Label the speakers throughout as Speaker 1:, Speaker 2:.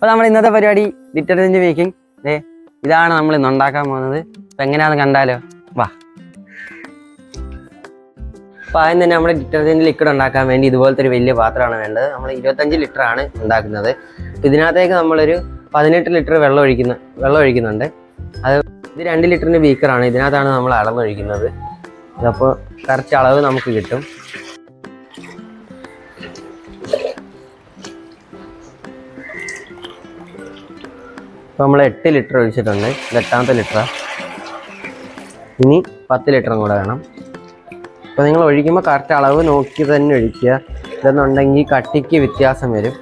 Speaker 1: അപ്പോൾ നമ്മൾ ഇന്നത്തെ പരിപാടി ഡിറ്റർജന്റ് മേക്കിംഗ് ദേ ഇതാണ് നമ്മൾ ഇന്ന് ഉണ്ടാക്കാൻ പോകുന്നത്. അപ്പം എങ്ങനെയാണെന്ന് കണ്ടാലോ? വാ. അപ്പോൾ ആദ്യം തന്നെ നമ്മൾ ഡിറ്റർജന്റ് ലിക്വിഡ് ഉണ്ടാക്കാൻ വേണ്ടി ഇതുപോലത്തെ ഒരു വലിയ പാത്രമാണ് വേണ്ടത്. നമ്മൾ ഇരുപത്തഞ്ച് ആണ് ഉണ്ടാക്കുന്നത്. ഇതിനകത്തേക്ക് നമ്മളൊരു പതിനെട്ട് ലിറ്റർ വെള്ളം ഒഴിക്കുന്ന വെള്ളം ഒഴിക്കുന്നുണ്ട്. അത് ഇത് രണ്ട് ലിറ്ററിന്റെ ബീക്കറാണ് ഇതിനകത്താണ് നമ്മൾ അളന്നൊഴിക്കുന്നത് അപ്പോൾ കറക്റ്റ് അളവ് നമുക്ക് കിട്ടും. ഇപ്പോൾ നമ്മൾ എട്ട് ലിറ്റർ ഒഴിച്ചിട്ടുണ്ട്. എട്ടാമത്തെ ലിറ്ററാണ് ഇനി പത്ത് ലിറ്ററും കൂടെ വേണം. അപ്പോൾ നിങ്ങൾ ഒഴിക്കുമ്പോൾ കറക്റ്റ് അളവ് നോക്കി തന്നെ ഒഴിക്കുക. ഇതെന്നുണ്ടെങ്കിൽ കട്ടിക്ക് വ്യത്യാസം വരും.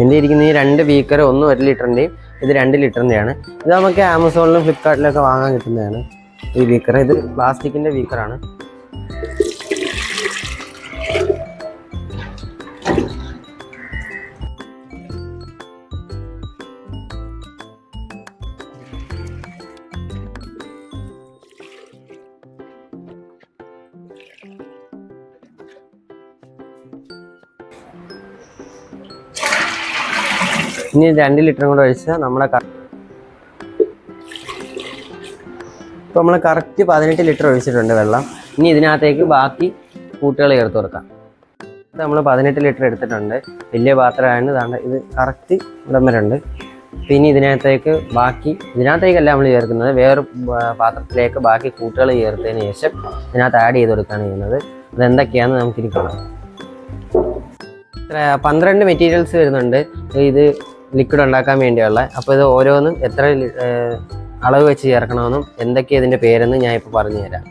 Speaker 1: എന്റെ ഇരിക്കുന്ന ഈ രണ്ട് ബീക്കർ ഒന്ന് ഒരു ലിറ്ററിന്റെയും ഇത് രണ്ട് ലിറ്ററിന്റെയാണ് ഇത് നമുക്ക് ആമസോണിലും ഫ്ലിപ്കാർട്ടിലൊക്കെ വാങ്ങാൻ കിട്ടുന്നതാണ് ഈ ബീക്കർ ഇത് പ്ലാസ്റ്റിക്കിന്റെ ബീക്കറാണ് ഇനി രണ്ട് ലിറ്ററും കൂടെ ഒഴിച്ച് നമ്മളെ ഇപ്പോൾ നമ്മൾ കറക്റ്റ് പതിനെട്ട് ലിറ്റർ ഒഴിച്ചിട്ടുണ്ട് വെള്ളം. ഇനി ഇതിനകത്തേക്ക് ബാക്കി കൂട്ടുകൾ ചേർത്ത് കൊടുക്കാം. നമ്മൾ പതിനെട്ട് ലിറ്റർ എടുത്തിട്ടുണ്ട്. വലിയ പാത്രമായിരുന്നു ഇതാണ്ട് ഇത് കറക്റ്റ് ഇവിടം പിന്നെ ഇതിനകത്തേക്ക് ബാക്കി ഇതിനകത്തേക്കല്ല നമ്മൾ ചേർക്കുന്നത്. വേറെ പാത്രത്തിലേക്ക് ബാക്കി കൂട്ടുകൾ ചേർത്തതിന് ശേഷം ഇതിനകത്ത് ആഡ് ചെയ്ത് കൊടുക്കുകയാണ് ചെയ്യുന്നത്. അതെന്തൊക്കെയാണെന്ന് നമുക്കിനി കാണാം. പന്ത്രണ്ട് മെറ്റീരിയൽസ് വരുന്നുണ്ട്. ഇത് ലിക്വിഡ് ഉണ്ടാക്കാൻ വേണ്ടിയുള്ള. അപ്പോൾ ഇത് ഓരോന്നും എത്ര അളവ് വെച്ച് ചേർക്കണമെന്നും എന്തൊക്കെയാണ് ഇതിന്റെ പേരെന്ന് ഞാൻ ഇപ്പോൾ പറഞ്ഞു തരാം.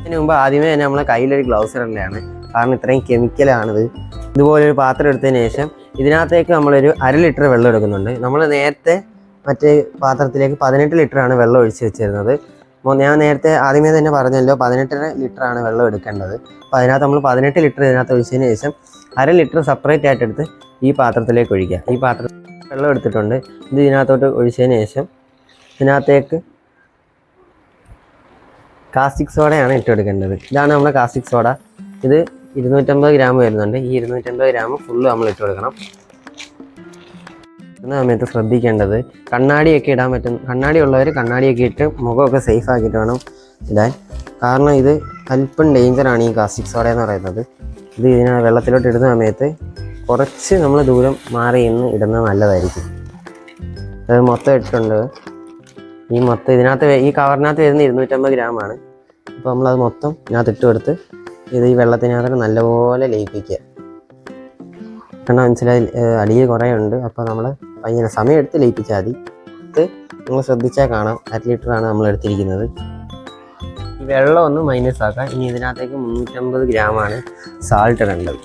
Speaker 1: അതിന് മുമ്പ് ആദ്യമേ തന്നെ നമ്മളെ കയ്യിലൊരു ഗ്ലൗസ് ഇടേണ്ടതാണ്. കാരണം ഇത്രയും കെമിക്കലാണിത് ഇതുപോലൊരു പാത്രം എടുത്തതിന് ശേഷം ഇതിനകത്തേക്ക് നമ്മളൊരു അര ലിറ്റർ വെള്ളം എടുക്കുന്നുണ്ട്. നമ്മൾ നേരത്തെ മറ്റേ പാത്രത്തിലേക്ക് പതിനെട്ട് ലിറ്ററാണ് വെള്ളം ഒഴിച്ച് വെച്ചിരുന്നത്. ഞാൻ നേരത്തെ ആദ്യമേ തന്നെ പറഞ്ഞല്ലോ പതിനെട്ടര ലിറ്ററാണ് വെള്ളം എടുക്കേണ്ടത്. അപ്പോൾ അതിനകത്ത് നമ്മൾ പതിനെട്ട് ലിറ്റർ ഇതിനകത്ത് ഒഴിച്ചതിന് ശേഷം അര ലിറ്റർ സെപ്പറേറ്റ് ആയിട്ട് എടുത്ത് ഈ പാത്രത്തിലേക്ക് ഒഴിക്കുക. ഈ പാത്രത്തിൽ വെള്ളം എടുത്തിട്ടുണ്ട്. ഇത് ഇതിനകത്തോട്ട് ഒഴിച്ചതിന് ശേഷം ഇതിനകത്തേക്ക് കാസ്റ്റിക് സോഡയാണ് ഇട്ട് എടുക്കേണ്ടത് ഇതാണ് നമ്മുടെ കാസ്റ്റിക് സോഡ ഇത് ഇരുന്നൂറ്റമ്പത് ഗ്രാം വരുന്നുണ്ട്. ഈ ഇരുന്നൂറ്റമ്പത് ഗ്രാം ഫുള്ള് നമ്മൾ ഇട്ട് കൊടുക്കണം. എന്ന സമയത്ത് ശ്രദ്ധിക്കേണ്ടത് കണ്ണാടിയൊക്കെ ഇടാൻ പറ്റും. കണ്ണാടി ഉള്ളവർ കണ്ണാടിയൊക്കെ ഇട്ട് മുഖമൊക്കെ സേഫ് ആക്കിയിട്ട് വേണം ഇടാൻ. കാരണം ഇത് അല്പം ഡേഞ്ചറാണ് ഈ കാസ്റ്റിക് സോഡ എന്ന് പറയുന്നത്. ഇത് ഇതിനെ വെള്ളത്തിലോട്ട് ഇടുന്ന സമയത്ത് കുറച്ച് നമ്മൾ ദൂരം മാറി ഇന്ന് ഇടുന്നത് നല്ലതായിരിക്കും. അത് മൊത്തം ഇട്ടിട്ടുണ്ട്. ഈ മൊത്തം ഇതിനകത്ത് ഈ കവറിനകത്ത് വരുന്ന ഇരുന്നൂറ്റമ്പത് ഗ്രാമാണ് അപ്പോൾ നമ്മളത് മൊത്തം ഇതിനകത്ത് ഇട്ട് കൊടുത്ത് ഇത് ഈ വെള്ളത്തിനകത്ത് നല്ലപോലെ ലയിപ്പിക്കുക. കാരണം മനസ്സിലായി അടിയിൽ കുറേ ഉണ്ട്. അപ്പോൾ നമ്മൾ ഭയങ്കര സമയം എടുത്ത് ലയിപ്പിച്ചാൽ മതി. ഇത് നിങ്ങൾ ശ്രദ്ധിച്ചാൽ കാണാം. അര ലിറ്ററാണ് നമ്മൾ എടുത്തിരിക്കുന്നത്. ഈ വെള്ളം ഒന്ന് മൈനസ് ആക്കാം. ഇനി ഇതിനകത്തേക്ക് മുന്നൂറ്റമ്പത് ഗ്രാമാണ് സാൾട്ട് ഇടേണ്ടത്.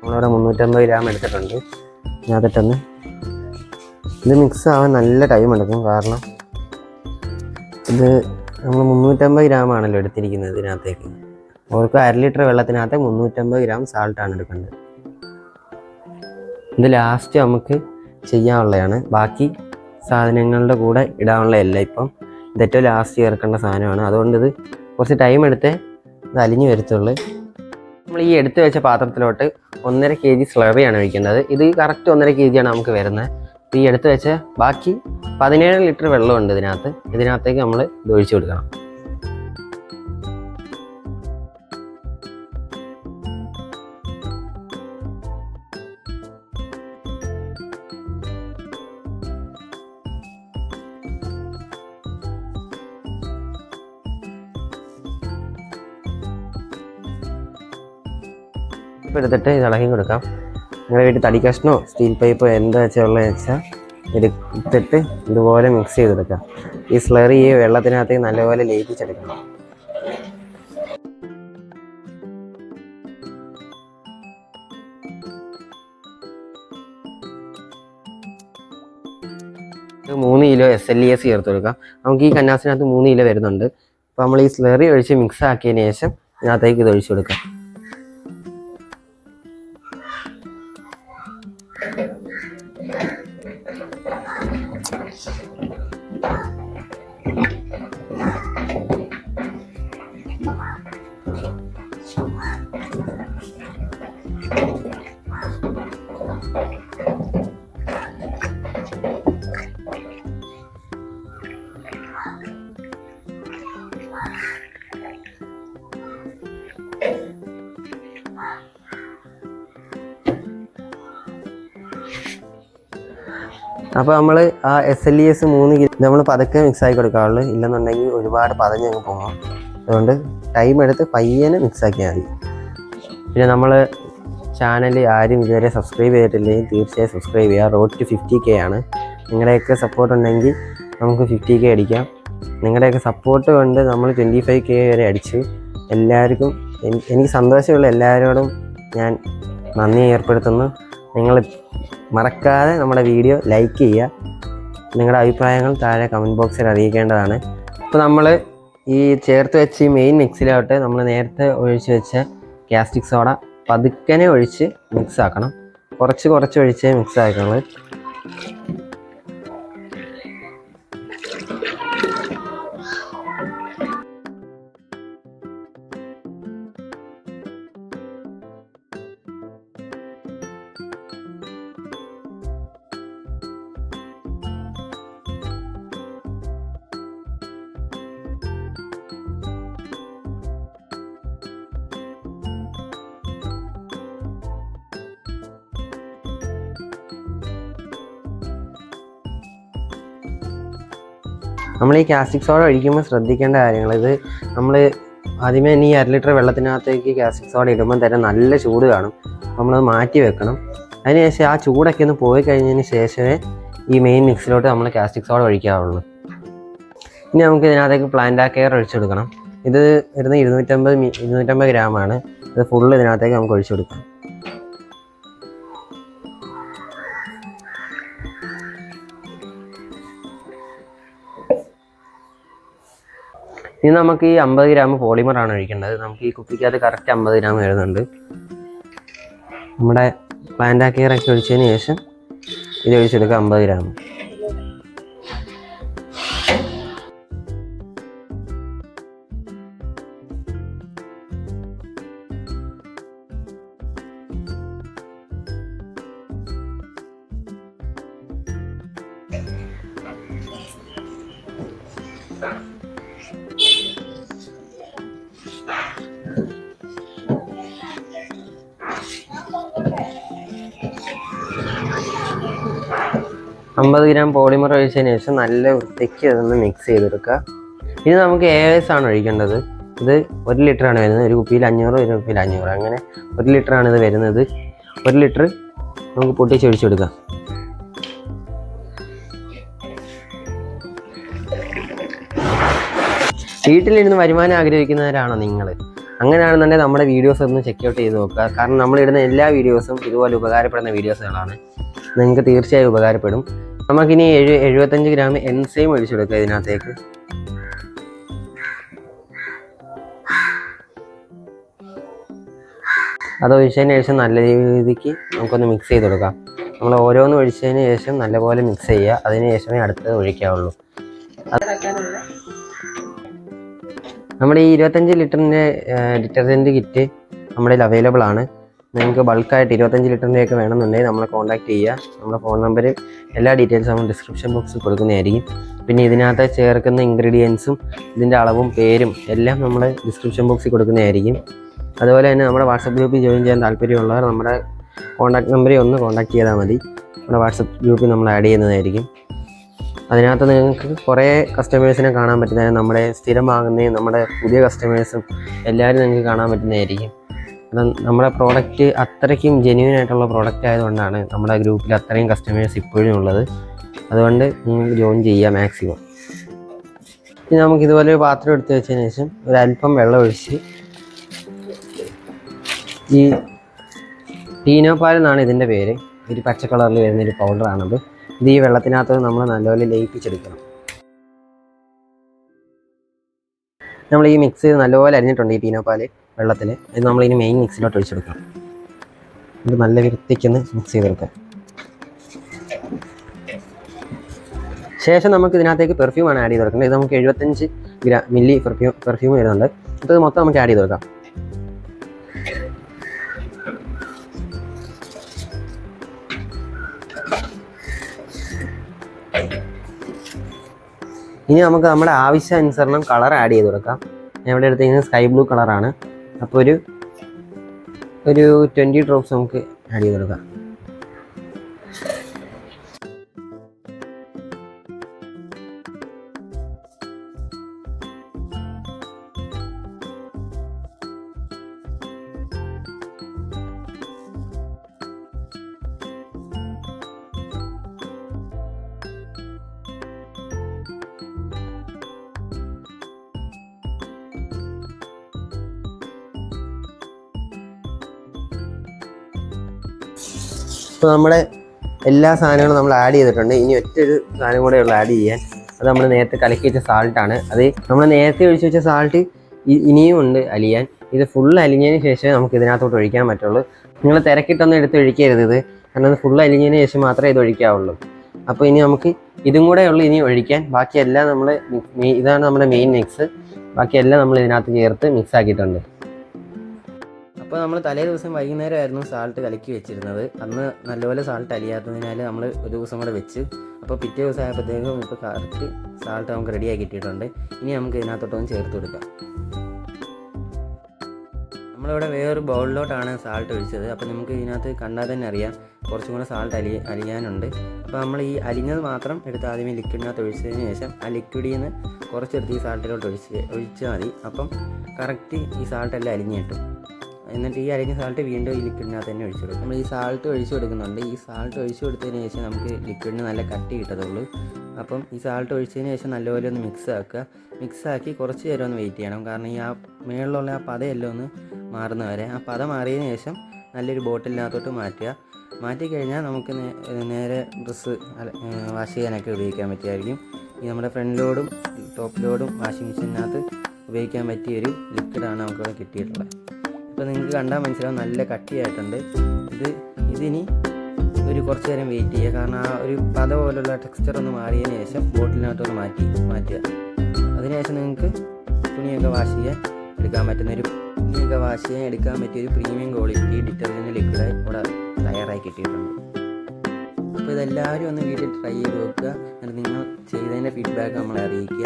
Speaker 1: നമ്മളിവിടെ മുന്നൂറ്റമ്പത് ഗ്രാം എടുത്തിട്ടുണ്ട്. ഞാൻ അതിനകത്തിട്ടൊന്ന് ഇത് മിക്സ് ആവാൻ നല്ല ടൈം എടുക്കും. കാരണം ഇത് നമ്മൾ മുന്നൂറ്റമ്പത് ഗ്രാം ആണല്ലോ എടുത്തിരിക്കുന്നത് ഇതിനകത്തേക്ക്. ഓർക്ക് അര ലിറ്റർ വെള്ളത്തിനകത്ത് മുന്നൂറ്റമ്പത് ഗ്രാം സാൾട്ടാണ് എടുക്കേണ്ടത്. ഇത് ലാസ്റ്റ് നമുക്ക് ചെയ്യാനുള്ളതാണ്. ബാക്കി സാധനങ്ങളുടെ കൂടെ ഇടാനുള്ളതല്ല ഇപ്പം ഇത് ഏറ്റവും ലാസ്റ്റ് ചേർക്കേണ്ട സാധനമാണ്. അതുകൊണ്ട് ഇത് കുറച്ച് ടൈം എടുത്തേ ഇത് അലിഞ്ഞു വരത്തുള്ളൂ. നമ്മൾ ഈ എടുത്തു വെച്ച പാത്രത്തിലോട്ട് ഒന്നര കെ ജി സ്ലറിയാണ് ഒഴിക്കേണ്ടത്. ഇത് കറക്റ്റ് ഒന്നര കെ ജിയാണ് നമുക്ക് വരുന്നത്. ഈ എടുത്തു വെച്ച ബാക്കി പതിനേഴ് ലിറ്റർ വെള്ളമുണ്ട് ഇതിനകത്ത്. ഇതിനകത്തേക്ക് നമ്മൾ ഇത് ഒഴിച്ചു കൊടുക്കണം. എടുത്തിട്ട് ഇത് ഇളകി കൊടുക്കാം. നിങ്ങളുടെ വീട്ടിൽ തടി കഷ്ണോ സ്റ്റീൽ പൈപ്പോ എന്താ വെച്ചാൽ ഉള്ളത് വെച്ചാൽ എടുത്തിട്ട് ഇതുപോലെ മിക്സ് ചെയ്തെടുക്കാം ഈ സ്ലറി ഈ വെള്ളത്തിനകത്ത് നല്ലപോലെ ലയിപ്പിച്ചെടുക്കണം. മൂന്ന് kilo S L E S ചേർത്ത് കൊടുക്കാം. നമുക്ക് ഈ കന്നാസിനകത്ത് മൂന്ന് കിലോ വരുന്നുണ്ട്. അപ്പോൾ നമ്മൾ ഈ സ്ലറി ഒഴിച്ച് മിക്സ് ആക്കിയതിന് ശേഷം ഇതിനകത്തേക്ക് ഇത് ഒഴിച്ചു കൊടുക്കാം. അപ്പോൾ നമ്മൾ ആ എസ് എൽ ഇ എസ് മൂന്ന് കിലോ നമ്മൾ പതുക്കെ മിക്സ് ആയി കൊടുക്കാറുള്ളൂ. ഇല്ലെന്നുണ്ടെങ്കിൽ ഒരുപാട് പതഞ്ഞങ്ങ് പോകാം അതുകൊണ്ട് ടൈം എടുത്ത് പയ്യനെ മിക്സാക്കിയാൽ മതി. പിന്നെ നമ്മൾ ചാനൽ ആരും ഇതുവരെ സബ്സ്ക്രൈബ് ചെയ്തിട്ടില്ലെങ്കിൽ തീർച്ചയായും സബ്സ്ക്രൈബ് ചെയ്യുക. റോഡ് ടു ഫിഫ്റ്റി കെ ആണ്. നിങ്ങളുടെയൊക്കെ സപ്പോർട്ട് ഉണ്ടെങ്കിൽ നമുക്ക് ഫിഫ്റ്റി കെ അടിക്കാം. നിങ്ങളുടെയൊക്കെ സപ്പോർട്ട് കൊണ്ട് നമ്മൾ ട്വന്റി ഫൈവ് കെ വരെ അടിച്ച്. എല്ലാവർക്കും എനിക്ക് സന്തോഷമുള്ള എല്ലാവരോടും ഞാൻ നന്ദി ഏർപ്പെടുത്തുന്നു. നിങ്ങൾ മറക്കാതെ നമ്മുടെ വീഡിയോ ലൈക്ക് ചെയ്യുക. നിങ്ങളുടെ അഭിപ്രായങ്ങൾ താഴെ കമന്റ് ബോക്സിൽ അറിയിക്കേണ്ടതാണ്. ഇപ്പോൾ നമ്മൾ ഈ ചേർത്ത് വെച്ച് ഈ മെയിൻ മിക്സിലോട്ട് നമ്മൾ നേരത്തെ ഒഴിച്ച് വെച്ച കാസ്റ്റിക് സോഡ പതുക്കനെ ഒഴിച്ച് മിക്സ് ആക്കണം. കുറച്ച് കുറച്ച് ഒഴിച്ച് മിക്സ് ആക്കണം നമ്മൾ ഈ കാസ്റ്റിക് സോഡ ഒഴിക്കുമ്പോൾ ശ്രദ്ധിക്കേണ്ട കാര്യങ്ങൾ. ഇത് നമ്മൾ ആദ്യമേ ഈ അര ലിറ്റർ വെള്ളത്തിനകത്തേക്ക് കാസ്റ്റിക് സോഡ ഇടുമ്പോൾ തന്നെ നല്ല ചൂട് കാണും. നമ്മളത് മാറ്റി വെക്കണം. അതിനുശേഷം ആ ചൂടൊക്കെ ഒന്ന് പോയി കഴിഞ്ഞതിന് ശേഷമേ ഈ മെയിൻ മിക്സിലോട്ട് നമ്മൾ കാസ്റ്റിക് സോഡ ഒഴിക്കാവുള്ളൂ. ഇനി നമുക്ക് ഇതിനകത്തേക്ക് പ്ലാന്റ് കെയർ ഒഴിച്ചെടുക്കണം. ഇത് വരുന്ന ഇരുന്നൂറ്റമ്പത് ഇരുന്നൂറ്റമ്പത് ഗ്രാമാണ്. ഇത് ഫുള്ള് ഇതിനകത്തേക്ക് നമുക്ക് ഒഴിച്ചു ഇനി നമുക്ക് ഈ അമ്പത് ഗ്രാം പോളിമർ ആണ് ഒഴിക്കേണ്ടത്. നമുക്ക് ഈ കുപ്പിക്കകത്ത് കറക്റ്റ് അമ്പത് ഗ്രാം വരുന്നുണ്ട്. നമ്മുടെ പ്ലാന്റ് ആക്കിയറൊക്കെ ഒഴിച്ചതിന് ശേഷം ഇത് ഒഴിച്ചെടുക്കുക അമ്പത് ഗ്രാം. അമ്പത് ഗ്രാം പോളിമർ ഒഴിച്ചതിന് ശേഷം നല്ല വൃത്തിക്ക് അതൊന്ന് മിക്സ് ചെയ്തെടുക്കുക. ഇനി നമുക്ക് എ എസ് ആണ് ഒഴിക്കേണ്ടത്. ഇത് ഒരു ലിറ്റർ ആണ് വരുന്നത്. ഒരു കുപ്പിയിൽ അഞ്ഞൂറ് ഒരു കുപ്പിയിൽ അഞ്ഞൂറ്. അങ്ങനെ ഒരു ലിറ്റർ ആണ് ഇത് വരുന്നത്. ഒരു ലിറ്റർ നമുക്ക് പൊട്ടിച്ച് ഒഴിച്ചെടുക്കാം വീട്ടിലിരുന്ന് വരുമാനം ആഗ്രഹിക്കുന്നവരാണോ നിങ്ങൾ അങ്ങനെയാണെന്നുണ്ടെങ്കിൽ നമ്മുടെ വീഡിയോസ് ഒന്ന് ചെക്ക് ഔട്ട് ചെയ്ത് നോക്കുക. കാരണം നമ്മളിടുന്ന എല്ലാ വീഡിയോസും ഇതുപോലെ ഉപകാരപ്പെടുന്ന വീഡിയോസുകളാണ് നിങ്ങൾക്ക് തീർച്ചയായും ഉപകാരപ്പെടും. നമുക്കിനി എഴു എഴുപത്തഞ്ച് ഗ്രാം എൻസൈം ഒഴിച്ചു കൊടുക്കുക ഇതിനകത്തേക്ക്. അത് ഒഴിച്ചതിന് ശേഷം നല്ല രീതിക്ക് നമുക്കൊന്ന് മിക്സ് ചെയ്ത് കൊടുക്കാം. നമ്മൾ ഓരോന്ന് ഒഴിച്ചതിന് ശേഷം നല്ലപോലെ മിക്സ് ചെയ്യുക. അതിന് ശേഷമേ അടുത്തത് ഒഴിക്കാവുള്ളൂ. നമ്മുടെ ഈ ഇരുപത്തഞ്ച് ലിറ്ററിന്റെ ഡിറ്റർജന്റ് കിറ്റ് നമ്മുടെ അവൈലബിൾ ആണ്. നിങ്ങൾക്ക് ബൾക്കായിട്ട് ഇരുപത്തഞ്ച് ലിറ്ററിന്റെയൊക്കെ വേണമെന്നുണ്ടെങ്കിൽ നമ്മളെ കോൺടാക്ട് ചെയ്യുക. നമ്മുടെ ഫോൺ നമ്പർ എല്ലാ ഡീറ്റെയിൽസും നമ്മൾ ഡിസ്ക്രിപ്ഷൻ ബോക്സിൽ കൊടുക്കുന്നതായിരിക്കും. പിന്നെ ഇതിനകത്ത് ചേർക്കുന്ന ഇൻഗ്രീഡിയൻസും ഇതിന്റെ അളവും പേരും എല്ലാം നമ്മൾ ഡിസ്ക്രിപ്ഷൻ ബോക്സിൽ കൊടുക്കുന്നതായിരിക്കും. അതുപോലെ തന്നെ നമ്മുടെ വാട്സപ്പ് ഗ്രൂപ്പിൽ ജോയിൻ ചെയ്യാൻ താല്പര്യമുള്ളവർ നമ്മുടെ കോൺടാക്ട് നമ്പറിൽ ഒന്ന് കോൺടാക്ട് ചെയ്താൽ മതി. നമ്മുടെ വാട്സപ്പ് ഗ്രൂപ്പിൽ നമ്മൾ ആഡ് ചെയ്യുന്നതായിരിക്കും. അതിനകത്ത് നിങ്ങൾക്ക് കുറേ കസ്റ്റമേഴ്സിനെ കാണാൻ പറ്റുന്നതായിരുന്നു നമ്മുടെ സ്ഥിരം വാങ്ങുന്നതും നമ്മുടെ പുതിയ കസ്റ്റമേഴ്സും എല്ലാവരും നിങ്ങൾക്ക് കാണാൻ പറ്റുന്നതായിരിക്കും. നമ്മുടെ പ്രോഡക്റ്റ് അത്രയ്ക്കും ജെന്യൂൻ ആയിട്ടുള്ള പ്രോഡക്റ്റ് ആയതുകൊണ്ടാണ് നമ്മുടെ ഗ്രൂപ്പിൽ അത്രയും കസ്റ്റമേഴ്സ് ഇപ്പോഴും ഉള്ളത്. അതുകൊണ്ട് നിങ്ങൾക്ക് ജോയിൻ ചെയ്യുക മാക്സിമം ഇനി നമുക്ക് ഇതുപോലെ ഒരു പാത്രം എടുത്ത് വെച്ചതിന് ശേഷം ഒരല്പം വെള്ളം ഒഴിച്ച് ഈ ടീനോപാൽ എന്നാണ് ഇതിന്റെ പേര്. ഒരു പച്ച കളറിൽ വരുന്ന ഒരു പൗഡറാണത് ഇത് ഈ വെള്ളത്തിനകത്ത് നമ്മൾ നല്ലപോലെ ലയിപ്പിച്ചെടുക്കണം. നമ്മൾ ഈ മിക്സ് ചെയ്ത് നല്ലപോലെ അരിഞ്ഞിട്ടുണ്ട് ഈ ടീനോപ്പാൽ
Speaker 2: വെള്ളത്തിൽ. ഇത് നമ്മളിനി മെയിൻ മിക്സിലോട്ട് ഒഴിച്ചെടുക്കണം. ഇത് നല്ല വൃത്തിക്കൊന്ന് മിക്സ് ചെയ്തെടുക്കാം ശേഷം നമുക്ക് ഇതിനകത്തേക്ക് പെർഫ്യൂമാണ് ആഡ് ചെയ്ത് കൊടുക്കുന്നത്. ഇത് നമുക്ക് എഴുപത്തഞ്ച് ഗ്രാ മില്ലി പെർഫ്യൂം പെർഫ്യൂം വരുന്നുണ്ട്. ഇത് മൊത്തം നമുക്ക് ആഡ് ചെയ്ത് കൊടുക്കാം. ഇനി നമുക്ക് നമ്മുടെ ആവശ്യാനുസരണം കളർ ആഡ് ചെയ്ത് കൊടുക്കാം. ഞാൻ ഇവിടെ എടുത്തിരിക്കുന്നത് സ്കൈ ബ്ലൂ കളറാണ് അപ്പോൾ ഒരു ഒരു ട്വന്റി ഡ്രോപ്സ് നമുക്ക് ആഡ് ചെയ്ത് കൊടുക്കാം. ഇപ്പോൾ നമ്മുടെ എല്ലാ സാധനങ്ങളും നമ്മൾ ആഡ് ചെയ്തിട്ടുണ്ട്. ഇനി ഒറ്റൊരു സാധനം കൂടെ ഉള്ളു ആഡ് ചെയ്യാൻ. അത് നമ്മൾ നേരത്തെ കലക്കി വെച്ച സാൾട്ടാണ് അത് നമ്മൾ നേരത്തെ ഒഴിച്ച് വെച്ച സാൾട്ട് ഇനിയും ഉണ്ട് അലിയാൻ. ഇത് ഫുൾ അലിഞ്ഞതിന് ശേഷമേ നമുക്ക് ഇതിനകത്തോട്ട് ഒഴിക്കാൻ പറ്റുള്ളൂ. നിങ്ങൾ തിരക്കിട്ടൊന്നും എടുത്ത് ഒഴിക്കരുത് ഇത്. കാരണം അത് ഫുൾ അലിഞ്ഞതിന് ശേഷം മാത്രമേ ഇത് ഒഴിക്കാവുള്ളൂ. അപ്പോൾ ഇനി നമുക്ക് ഇതും കൂടെ ഉള്ളു ഇനി ഒഴിക്കാൻ. ബാക്കിയെല്ലാം നമ്മൾ ഇതാണ് നമ്മുടെ മെയിൻ മിക്സ് ബാക്കിയെല്ലാം നമ്മൾ ഇതിനകത്ത് ചേർത്ത് മിക്സ് ആക്കിയിട്ടുണ്ട്. അപ്പോൾ നമ്മൾ തലേ ദിവസം വൈകുന്നേരമായിരുന്നു സാൾട്ട് കലക്കി വെച്ചിരുന്നത്. അന്ന് നല്ലപോലെ സാൾട്ട് അലിയാത്തതിനാൽ നമ്മൾ ഒരു ദിവസം കൂടെ വെച്ച്. അപ്പോൾ പിറ്റേ ദിവസം ആയപ്പോഴത്തേക്കും ഇപ്പോൾ കറക്റ്റ് സാൾട്ട് നമുക്ക് റെഡിയാക്കി കിട്ടിയിട്ടുണ്ട്. ഇനി നമുക്ക് ഇതിനകത്തോട്ടൊന്ന് ചേർത്ത് കൊടുക്കാം. നമ്മളിവിടെ വേറൊരു ബൗളിലോട്ടാണ് സാൾട്ട് ഒഴിച്ചത്. അപ്പോൾ നമുക്ക് ഇതിനകത്ത് കണ്ടാൽ തന്നെ അറിയാം. കുറച്ചും കൂടെ സാൾട്ട് അലി അലിയാനുണ്ട്. അപ്പോൾ നമ്മൾ ഈ അലിഞ്ഞത് മാത്രം എടുത്ത് ആദ്യമേ ലിക്വിഡിനകത്ത് ഒഴിച്ചതിന് ശേഷം ആ ലിക്വിഡിൽ നിന്ന് കുറച്ചെടുത്ത് ഈ സാൾട്ടിലോട്ട് ഒഴിച്ച് ഒഴിച്ചാൽ മതി. അപ്പം കറക്റ്റ് ഈ സാൾട്ടെല്ലാം അലിഞ്ഞ് കിട്ടും. എന്നിട്ട് ഈ അരിഞ്ഞ സാൾട്ട് വീണ്ടും ഈ ലിക്വിഡിനകത്ത് തന്നെ ഒഴിച്ചു കൊടുക്കും. നമ്മൾ ഈ സാൾട്ട് ഒഴിച്ചു കൊടുക്കുന്നുണ്ട്. ഈ സാൾട്ട് ഒഴിച്ചു കൊടുത്തതിന് ശേഷം നമുക്ക് ലിക്വിഡിന് നല്ല കട്ടി കിട്ടത്തുള്ളൂ. അപ്പം ഈ സാൾട്ട് ഒഴിച്ചതിന് ശേഷം നല്ലപോലെ ഒന്ന് മിക്സ് ആക്കുക. മിക്സ് ആക്കി കുറച്ച് നേരം ഒന്ന് വെയിറ്റ് ചെയ്യണം. കാരണം ഈ ആ മേളിലുള്ള ആ പതയെല്ലാം ഒന്ന് മാറുന്ന വരെ. ആ പത മാറിയതിന് ശേഷം നല്ലൊരു ബോട്ടിലിനകത്തോട്ട് മാറ്റുക. മാറ്റി കഴിഞ്ഞാൽ നമുക്ക് നേരെ ഡ്രസ്സ് വാഷ് ചെയ്യാനൊക്കെ ഉപയോഗിക്കാൻ പറ്റിയായിരിക്കും ഈ നമ്മുടെ ഫ്രണ്ട് ലോഡും ടോപ്പ് ലോഡും വാഷിംഗ് മെഷീനകത്ത് ഉപയോഗിക്കാൻ പറ്റിയൊരു ലിക്വിഡാണ് നമുക്കിവിടെ കിട്ടിയിട്ടുള്ളത്. ഇപ്പോൾ നിങ്ങൾക്ക് കണ്ടാൽ മനസ്സിലാവും നല്ല കട്ടിയായിട്ടുണ്ട്. ഇത് ഇതിനി ഒരു കുറച്ച് നേരം വെയിറ്റ് ചെയ്യുക കാരണം ആ ഒരു പത പോലുള്ള ടെക്സ്ചർ ഒന്ന് മാറിയതിന് ശേഷം ബോട്ടിലിനകത്തോട്ട് മാറ്റി മാറ്റുക. അതിനുശേഷം നിങ്ങൾക്ക് തുണിയൊക്കെ വാഷ് ചെയ്യാൻ എടുക്കാൻ പറ്റുന്ന ഒരു തുണിയൊക്കെ വാഷ് ചെയ്യാൻ എടുക്കാൻ പറ്റിയ ഒരു പ്രീമിയം ക്വാളിറ്റി ഡിറ്റർജന്റ് ലിക്വിഡ് ഇവിടെ തയ്യാറായി കിട്ടിയിട്ടുണ്ട്. അപ്പോൾ ഇതെല്ലാവരും ഒന്ന് വീട്ടിൽ ട്രൈ ചെയ്ത് നോക്കുക. എന്നിട്ട് നിങ്ങൾ ചെയ്തതിന്റെ ഫീഡ്ബാക്ക് നമ്മളെ അറിയിക്കുക.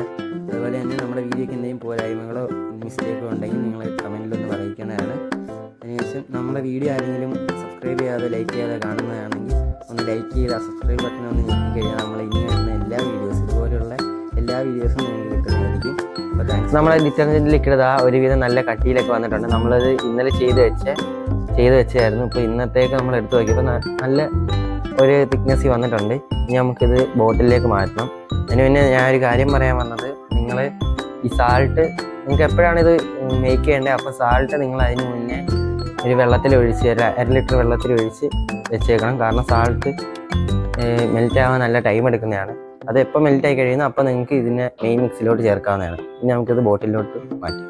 Speaker 2: അതുപോലെ തന്നെ നമ്മുടെ വീഡിയോയ്ക്ക് എന്തെങ്കിലും പോരായ്മകളോ മിസ്റ്റേക്കോ ഉണ്ടെങ്കിൽ നിങ്ങൾ കമന്റിലൊന്ന് അറിയിക്കുന്നതാണ് അതിനുശേഷം നമ്മുടെ വീഡിയോ ആരെങ്കിലും സബ്സ്ക്രൈബ് ചെയ്യാതെ ലൈക്ക് ചെയ്യാതെ കാണുന്നതാണെങ്കിൽ ഒന്ന് ലൈക്ക് ചെയ്ത് ആ സബ്സ്ക്രൈബ് ബട്ടൺ ഒന്ന് ഞെക്കി കഴിഞ്ഞാൽ നമ്മൾ ഇനി വരുന്ന എല്ലാ വീഡിയോസും ഇതുപോലുള്ള എല്ലാ വീഡിയോസും നിങ്ങൾക്ക് കിട്ടുന്നതായിരിക്കും. നമ്മുടെ ഡിറ്റർജന്റ് ലിക്വിഡ് ആ ഒരുവിധം നല്ല കട്ടിയിലൊക്കെ വന്നിട്ടുണ്ട്. നമ്മളത് ഇന്നലെ ചെയ്ത് വെച്ച് ചെയ്ത് വെച്ചായിരുന്നു ഇപ്പോൾ ഇന്നത്തേക്ക് നമ്മൾ എടുത്ത് നോക്കിയപ്പോൾ നല്ല ഒരു തിക്നെസ്സിൽ വന്നിട്ടുണ്ട്. ഇനി നമുക്കിത് ബോട്ടിലേക്ക് മാറ്റണം. അതിന് പിന്നെ ഞാൻ ഒരു കാര്യം പറയാൻ വന്നത്. നിങ്ങൾ ഈ സാൾട്ട് നിങ്ങൾക്ക് എപ്പോഴാണ് ഇത് മേക്ക് ചെയ്യേണ്ടത്? അപ്പോൾ സാൾട്ട് നിങ്ങൾ അതിന് മുന്നേ ഒരു വെള്ളത്തിൽ ഒഴിച്ച് ഒരു അര ലിറ്റർ വെള്ളത്തിൽ ഒഴിച്ച് വെച്ചേക്കണം. കാരണം സാൾട്ട് മെൽറ്റ് ആവാൻ നല്ല ടൈം എടുക്കുന്നതാണ്. അത് എപ്പോൾ മെൽറ്റ് ആയി കഴിയുന്നു അപ്പോൾ നിങ്ങൾക്ക് ഇതിനെ മെയിൻ മിക്സിലോട്ട് ചേർക്കാവുന്നതാണ്. ഇനി നമുക്കിത് ബോട്ടിലോട്ട് മാറ്റാം.